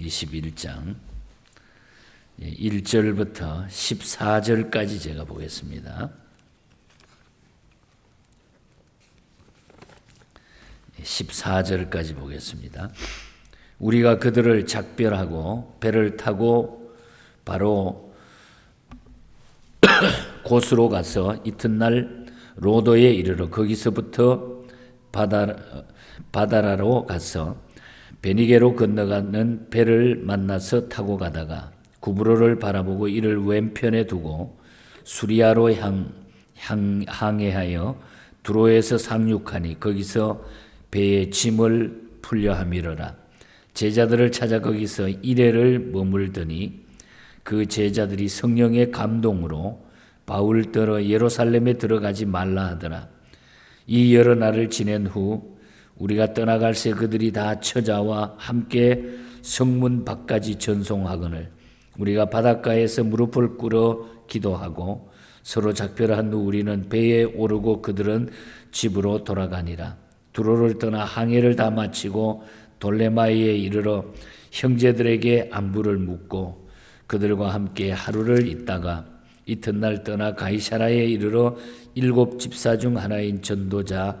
21장 1절부터 14절까지 제가 보겠습니다. 14절까지 보겠습니다. 우리가 그들을 작별하고 배를 타고 바로 곳으로 가서 이튿날 로도에 이르러 거기서부터 바다, 바다라로 가서 베니게로 건너가는 배를 만나서 타고 가다가 구브로를 바라보고 이를 왼편에 두고 수리아로 향, 향 항해하여 두로에서 상륙하니 거기서 배의 짐을 풀려 함이러라. 제자들을 찾아 거기서 이래를 머물더니 그 제자들이 성령의 감동으로 바울 떠러 예루살렘에 들어가지 말라 하더라. 이 여러 날을 지낸 후 우리가 떠나갈 새 그들이 다 처자와 함께 성문 밖까지 전송하거늘 우리가 바닷가에서 무릎을 꿇어 기도하고 서로 작별한 후 우리는 배에 오르고 그들은 집으로 돌아가니라. 두로를 떠나 항해를 다 마치고 돌레마이에 이르러 형제들에게 안부를 묻고 그들과 함께 하루를 있다가 이튿날 떠나 가이사라에 이르러 일곱 집사 중 하나인 전도자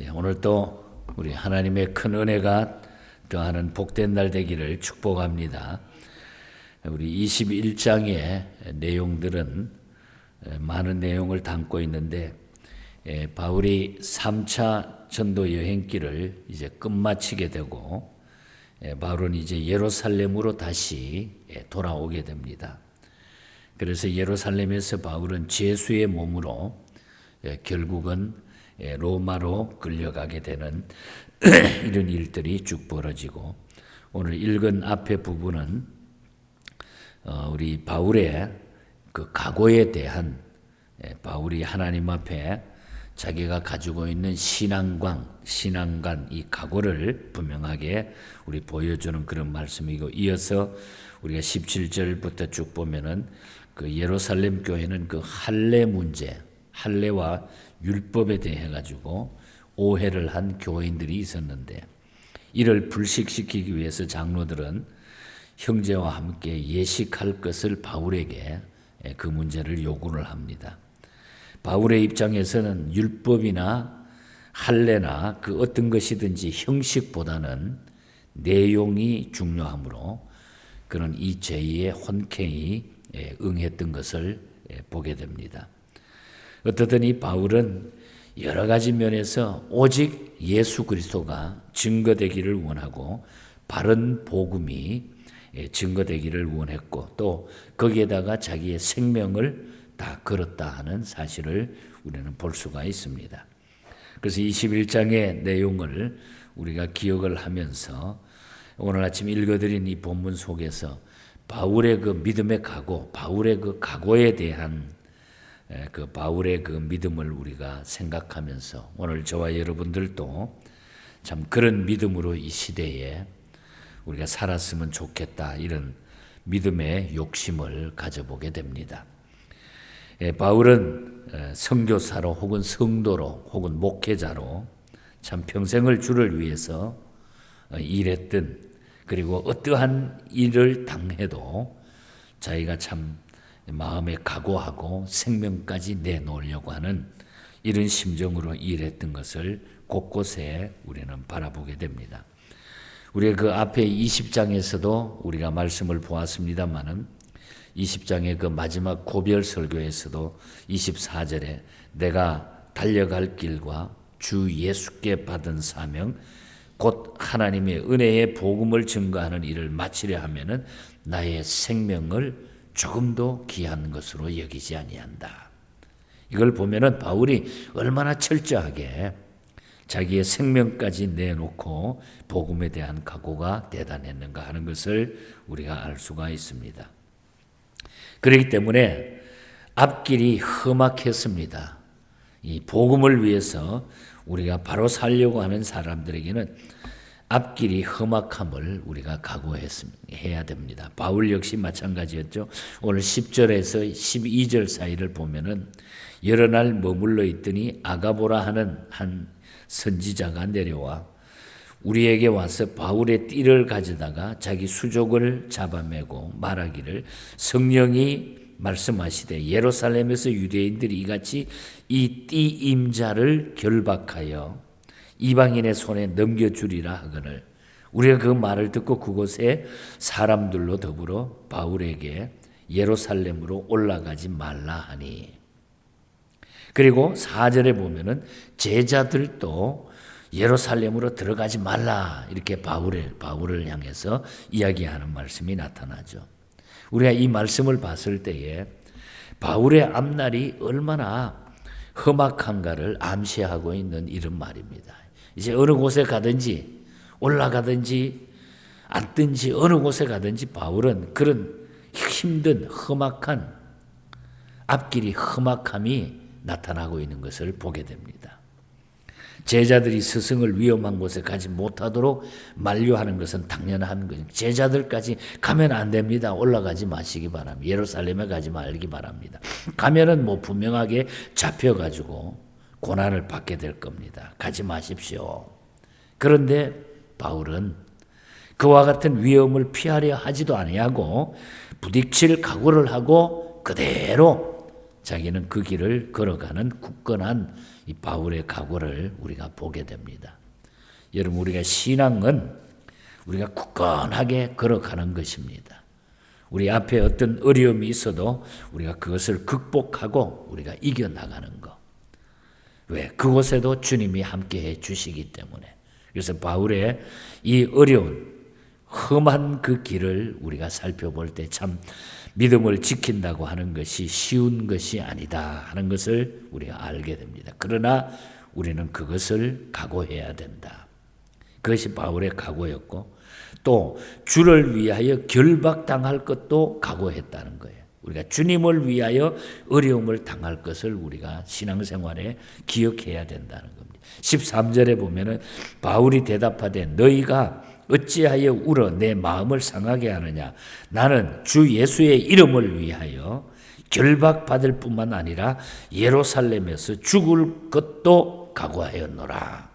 예, 오늘 또 우리 하나님의 큰 은혜가 더하는 복된 날 되기를 축복합니다. 우리 21장의 내용들은 많은 내용을 담고 있는데 바울이 3차 전도 여행길을 이제 끝마치게 되고 바울은 이제 예루살렘으로 다시 돌아오게 됩니다. 그래서 예루살렘에서 바울은 제수의 몸으로 결국은 로마로 끌려가게 되는 이런 일들이 쭉 벌어지고 오늘 읽은 앞에 부분은 어, 우리 바울의 그 각오에 대한 바울이 하나님 앞에 자기가 가지고 있는 신앙광, 신앙관 이 각오를 분명하게 우리 보여주는 그런 말씀이고 이어서 우리가 17절부터 쭉 보면은 그 예루살렘 교회는 그 할례 문제, 할례와 율법에 대해 가지고 오해를 한 교인들이 있었는데 이를 불식시키기 위해서 장로들은 형제와 함께 예식할 것을 바울에게 그 문제를 요구를 합니다. 바울의 입장에서는 율법이나 할례나 그 어떤 것이든지 형식보다는 내용이 중요하므로 그는 이 제의에 혼쾌히 응했던 것을 보게 됩니다. 어떻든 이 바울은 여러 가지 면에서 오직 예수 그리스도가 증거되기를 원하고 바른 복음이 증거되기를 원했고 또 거기에다가 자기의 생명을 다 걸었다 하는 사실을 우리는 볼 수가 있습니다. 그래서 21장의 내용을 우리가 기억을 하면서 오늘 아침 읽어드린 이 본문 속에서 바울의 그 믿음의 각오, 바울의 그 각오에 대한 그 바울의 그 믿음을 우리가 생각하면서 오늘 저와 여러분들도 참 그런 믿음으로 이 시대에 우리가 살았으면 좋겠다 이런 믿음의 욕심을 가져보게 됩니다. 바울은 선교사로 혹은 성도로 혹은 목회자로 참 평생을 주를 위해서 어, 일했던 그리고 어떠한 일을 당해도 자기가 참 마음에 각오하고 생명까지 내놓으려고 하는 이런 심정으로 일했던 것을 곳곳에 우리는 바라보게 됩니다. 우리가 그 앞에 20장에서도 우리가 말씀을 보았습니다마는 20장의 그 마지막 고별 설교에서도 24절에 내가 달려갈 길과 주 예수께 받은 사명 곧 하나님의 은혜의 복음을 증거하는 일을 마치려 하면은 나의 생명을 조금도 귀한 것으로 여기지 아니한다. 이걸 보면은 바울이 얼마나 철저하게 자기의 생명까지 내놓고 복음에 대한 각오가 대단했는가 하는 것을 우리가 알 수가 있습니다. 그렇기 때문에 앞길이 험악했습니다. 이 복음을 위해서 우리가 바로 살려고 하는 사람들에게는 앞길이 험악함을 우리가 각오해야 됩니다. 바울 역시 마찬가지였죠. 오늘 10절에서 12절 사이를 보면은 여러 날 머물러 있더니 아가보라 하는 한 선지자가 내려와 우리에게 와서 바울의 띠를 가져다가 자기 수족을 잡아매고 말하기를 성령이 말씀하시되 예루살렘에서 유대인들이 이같이 이 띠 임자를 결박하여 이방인의 손에 넘겨주리라 하거늘 우리가 그 말을 듣고 그곳에 사람들로 더불어 바울에게 예루살렘으로 올라가지 말라 하니 그리고 4절에 보면은 제자들도 예루살렘으로 들어가지 말라 이렇게 바울을 바울을 향해서 이야기하는 말씀이 나타나죠. 우리가 이 말씀을 봤을 때에 바울의 앞날이 얼마나 험악한가를 암시하고 있는 이런 말입니다. 이제 어느 곳에 가든지 올라가든지 앉든지 어느 곳에 가든지 바울은 그런 힘든 험악한 앞길이 험악함이 나타나고 있는 것을 보게 됩니다. 제자들이 스승을 위험한 곳에 가지 못하도록 만류하는 것은 당연한 거죠. 제자들까지 가면 안 됩니다. 올라가지 마시기 바랍니다. 예루살렘에 가지 말기 바랍니다. 가면은 뭐 분명하게 잡혀가지고 고난을 받게 될 겁니다. 가지 마십시오. 그런데 바울은 그와 같은 위험을 피하려 하지도 아니하고 부딪힐 각오를 하고 그대로 자기는 그 길을 걸어가는 굳건한 이 바울의 각오를 우리가 보게 됩니다. 여러분 우리가 신앙은 우리가 굳건하게 걸어가는 것입니다. 우리 앞에 어떤 어려움이 있어도 우리가 그것을 극복하고 우리가 이겨 나가는 것. 왜? 그곳에도 주님이 함께 해 주시기 때문에. 그래서 바울의 이 어려운 험한 그 길을 우리가 살펴볼 때 참 믿음을 지킨다고 하는 것이 쉬운 것이 아니다 하는 것을 우리가 알게 됩니다. 그러나 우리는 그것을 각오해야 된다. 그것이 바울의 각오였고 또 주를 위하여 결박당할 것도 각오했다는 거예요. 우리가 주님을 위하여 어려움을 당할 것을 우리가 신앙생활에 기억해야 된다는 겁니다. 13절에 보면은 바울이 대답하되 너희가 어찌하여 울어 내 마음을 상하게 하느냐? 나는 주 예수의 이름을 위하여 결박받을 뿐만 아니라 예루살렘에서 죽을 것도 각오하였노라.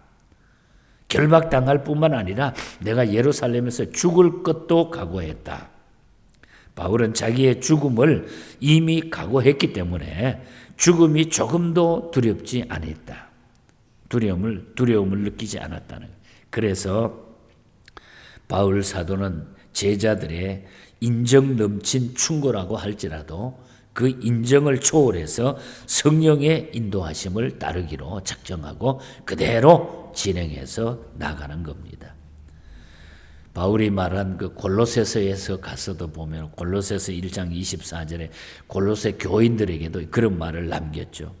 결박당할 뿐만 아니라 내가 예루살렘에서 죽을 것도 각오했다. 바울은 자기의 죽음을 이미 각오했기 때문에 죽음이 조금도 두렵지 않았다. 두려움을 두려움을 느끼지 않았다는. 그래서 바울 사도는 제자들의 인정 넘친 충고라고 할지라도 그 인정을 초월해서 성령의 인도하심을 따르기로 작정하고 그대로 진행해서 나가는 겁니다. 바울이 말한 그 골로새서에서 가서도 보면 골로새서 1장 24절에 골로새 교인들에게도 그런 말을 남겼죠.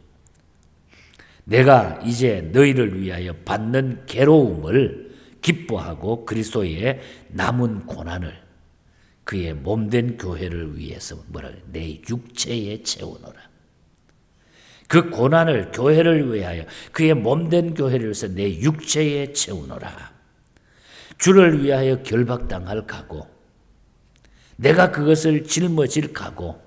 내가 이제 너희를 위하여 받는 괴로움을 기뻐하고 그리스도의 남은 고난을 그의 몸된 교회를 위해서 뭐라? 내 육체에 채우노라. 그 고난을 교회를 위하여 그의 몸된 교회를 위해서 내 육체에 채우노라. 주를 위하여 결박당할 각오. 내가 그것을 짊어질 각오.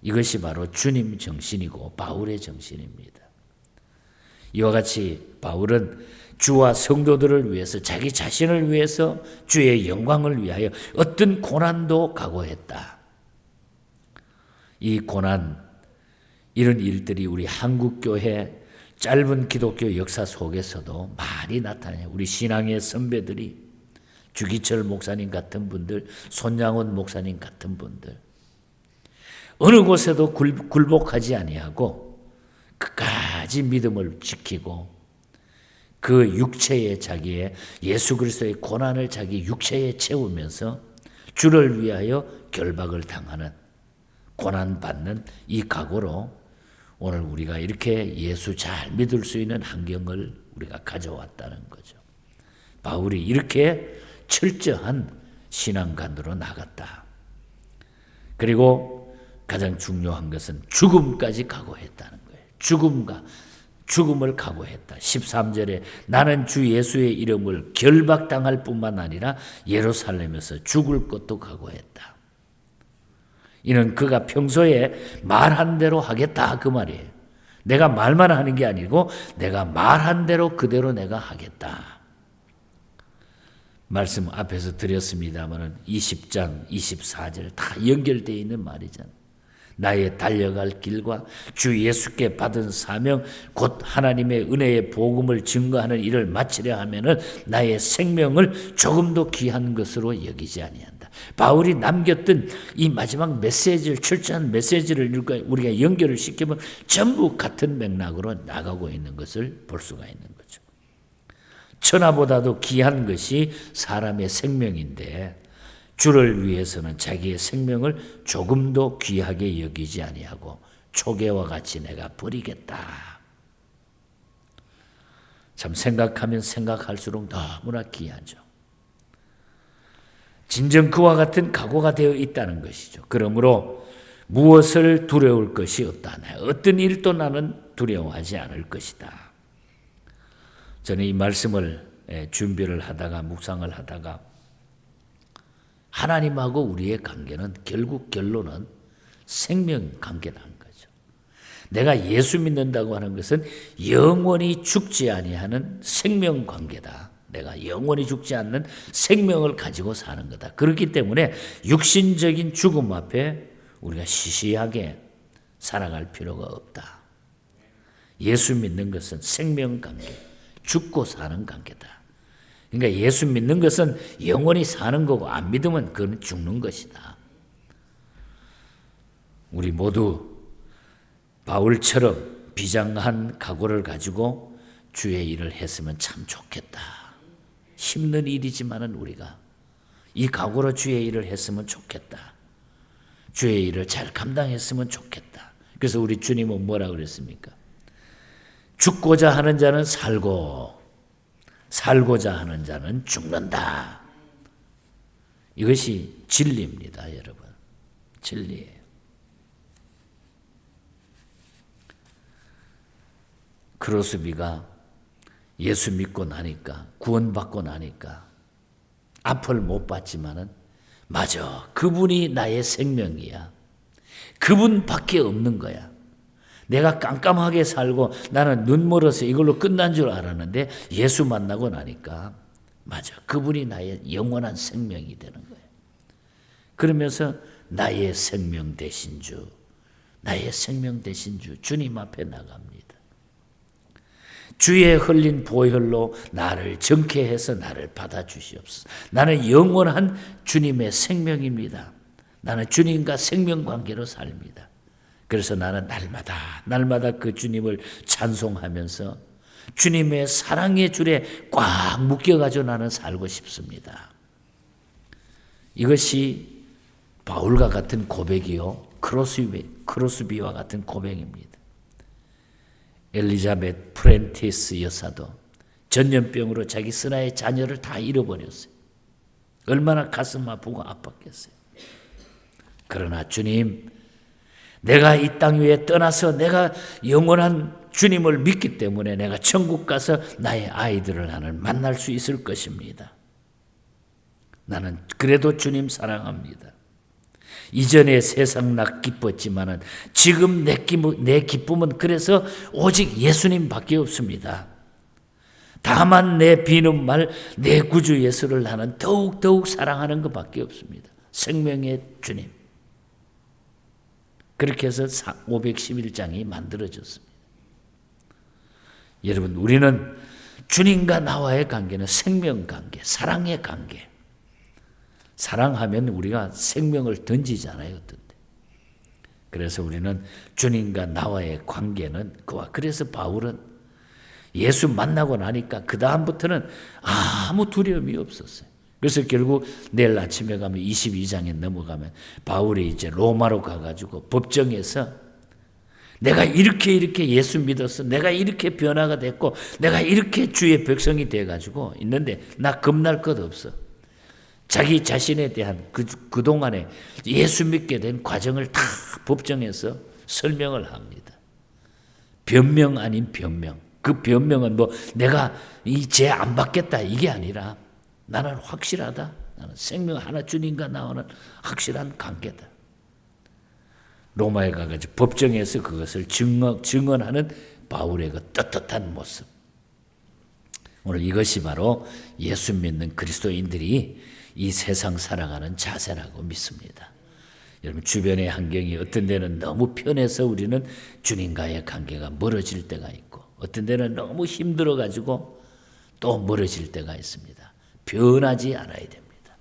이것이 바로 주님 정신이고 바울의 정신입니다. 이와 같이 바울은 주와 성도들을 위해서 자기 자신을 위해서 주의 영광을 위하여 어떤 고난도 각오했다. 이 고난 이런 일들이 우리 한국 교회 짧은 기독교 역사 속에서도 많이 나타나요. 우리 신앙의 선배들이 주기철 목사님 같은 분들, 손양원 목사님 같은 분들 어느 곳에도 굴, 굴복하지 아니하고 끝까지 믿음을 지키고 그 육체의 자기의 예수 그리스도의 고난을 자기 육체에 채우면서 주를 위하여 결박을 당하는 고난 받는 이 각오로 오늘 우리가 이렇게 예수 잘 믿을 수 있는 환경을 우리가 가져왔다는 거죠. 바울이 이렇게 철저한 신앙관으로 나갔다. 그리고 가장 중요한 것은 죽음까지 각오했다는 거예요. 죽음과 죽음을 각오했다. 13절에 나는 주 예수의 이름을 결박당할 뿐만 아니라 예루살렘에서 죽을 것도 각오했다. 이는 그가 평소에 말한 대로 하겠다 그 말이에요. 내가 말만 하는 게 아니고 내가 말한 대로 그대로 내가 하겠다. 말씀 앞에서 드렸습니다만은 20장 24절 다 연결되어 있는 말이잖아요. 나의 달려갈 길과 주 예수께 받은 사명 곧 하나님의 은혜의 복음을 증거하는 일을 마치려 하면은 나의 생명을 조금도 귀한 것으로 여기지 아니한다. 바울이 남겼던 이 마지막 메시지를 철저한 메시지를 우리가 연결을 시키면 전부 같은 맥락으로 나가고 있는 것을 볼 수가 있는 거죠. 천하보다도 귀한 것이 사람의 생명인데 주를 위해서는 자기의 생명을 조금도 귀하게 여기지 아니하고 초계와 같이 내가 버리겠다. 참 생각하면 생각할수록 너무나 귀하죠. 진정 그와 같은 각오가 되어 있다는 것이죠. 그러므로 무엇을 두려울 것이 없다. 어떤 일도 나는 두려워하지 않을 것이다. 저는 이 말씀을 예, 준비를 하다가 묵상을 하다가 하나님하고 우리의 관계는 결국 결론은 생명 관계라는 거죠. 내가 예수 믿는다고 하는 것은 영원히 죽지 아니하는 생명 관계다. 내가 영원히 죽지 않는 생명을 가지고 사는 거다. 그렇기 때문에 육신적인 죽음 앞에 우리가 시시하게 살아갈 필요가 없다. 예수 믿는 것은 생명 관계, 죽고 사는 관계다. 그러니까 예수 믿는 것은 영원히 사는 거고 안 믿으면 그건 죽는 것이다. 우리 모두 바울처럼 비장한 각오를 가지고 주의 일을 했으면 참 좋겠다. 힘든 일이지만은 우리가 이 각오로 주의 일을 했으면 좋겠다. 주의 일을 잘 감당했으면 좋겠다. 그래서 우리 주님은 뭐라 그랬습니까? 죽고자 하는 자는 살고 살고자 하는 자는 죽는다. 이것이 진리입니다, 여러분. 진리예요. 크로스비가 예수 믿고 나니까 구원받고 나니까 앞을 못 봤지만은 맞아 그분이 나의 생명이야 그분밖에 없는 거야 내가 깜깜하게 살고 나는 눈 멀어서 이걸로 끝난 줄 알았는데 예수 만나고 나니까 맞아. 그분이 나의 영원한 생명이 되는 거예요. 그러면서 나의 생명 되신 주, 나의 생명 되신 주, 주님 앞에 나갑니다. 주의 흘린 보혈로 나를 정케해서 나를 받아주시옵소서. 나는 영원한 주님의 생명입니다. 나는 주님과 생명 관계로 삽니다. 그래서 나는 날마다 날마다 그 주님을 찬송하면서 주님의 사랑의 줄에 꽉 묶여 가지고 나는 살고 싶습니다. 이것이 바울과 같은 고백이요. 크로스비, 크로스비와 같은 고백입니다. 엘리자벳 프렌티스 여사도 전염병으로 자기 스나의 자녀를 다 잃어버렸어요. 얼마나 가슴 아프고 아팠겠어요. 그러나 주님, 내가 이 땅 위에 떠나서 내가 영원한 주님을 믿기 때문에 내가 천국 가서 나의 아이들을 나는 만날 수 있을 것입니다. 나는 그래도 주님 사랑합니다. 이전에 세상 나 기뻤지만은 지금 내, 기쁨, 내 기쁨은 그래서 오직 예수님밖에 없습니다. 다만 내 비는 말, 내 구주 예수를 나는 더욱더욱 사랑하는 것밖에 없습니다. 생명의 주님. 그렇게 해서 511장이 만들어졌습니다. 여러분, 우리는 주님과 나와의 관계는 생명 관계, 사랑의 관계. 사랑하면 우리가 생명을 던지잖아요. 그래서 우리는 주님과 나와의 관계는 그와 그래서 바울은 예수 만나고 나니까 그 다음부터는 아무 두려움이 없었어요. 그래서 결국 내일 아침에 가면 22장에 넘어가면 바울이 이제 로마로 가가지고 법정에서 내가 이렇게 이렇게 예수 믿었어. 내가 이렇게 변화가 됐고, 내가 이렇게 주의 백성이 돼가지고 있는데, 나 겁날 것 없어. 자기 자신에 대한 그, 그동안에 예수 믿게 된 과정을 다 법정에서 설명을 합니다. 변명 아닌 변명. 그 변명은 뭐 내가 이 죄 안 받겠다 이게 아니라 나는 확실하다. 나는 생명 하나 주님과 나오는 확실한 관계다. 로마에 가가지고 법정에서 그것을 증언, 증언하는 바울의 그 떳떳한 모습. 오늘 이것이 바로 예수 믿는 그리스도인들이 이 세상 살아가는 자세라고 믿습니다. 여러분 주변의 환경이 어떤 데는 너무 편해서 우리는 주님과의 관계가 멀어질 때가 있고 어떤 데는 너무 힘들어 가지고 또 멀어질 때가 있습니다. 변하지 않아야 됩니다.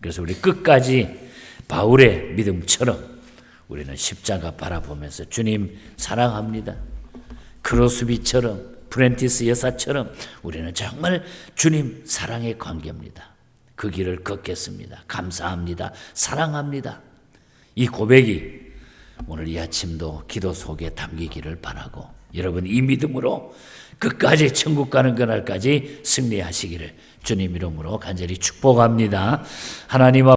그래서 우리 끝까지 바울의 믿음처럼 우리는 십자가 바라보면서 주님 사랑합니다. 크로스비처럼 프렌티스 여사처럼 우리는 정말 주님 사랑의 관계입니다. 그 길을 걷겠습니다. 감사합니다. 사랑합니다. 이 고백이 오늘 이 아침도 기도 속에 담기기를 바라고 여러분 이 믿음으로 끝까지 천국 가는 그날까지 승리하시기를 주님 이름으로 간절히 축복합니다. 하나님 앞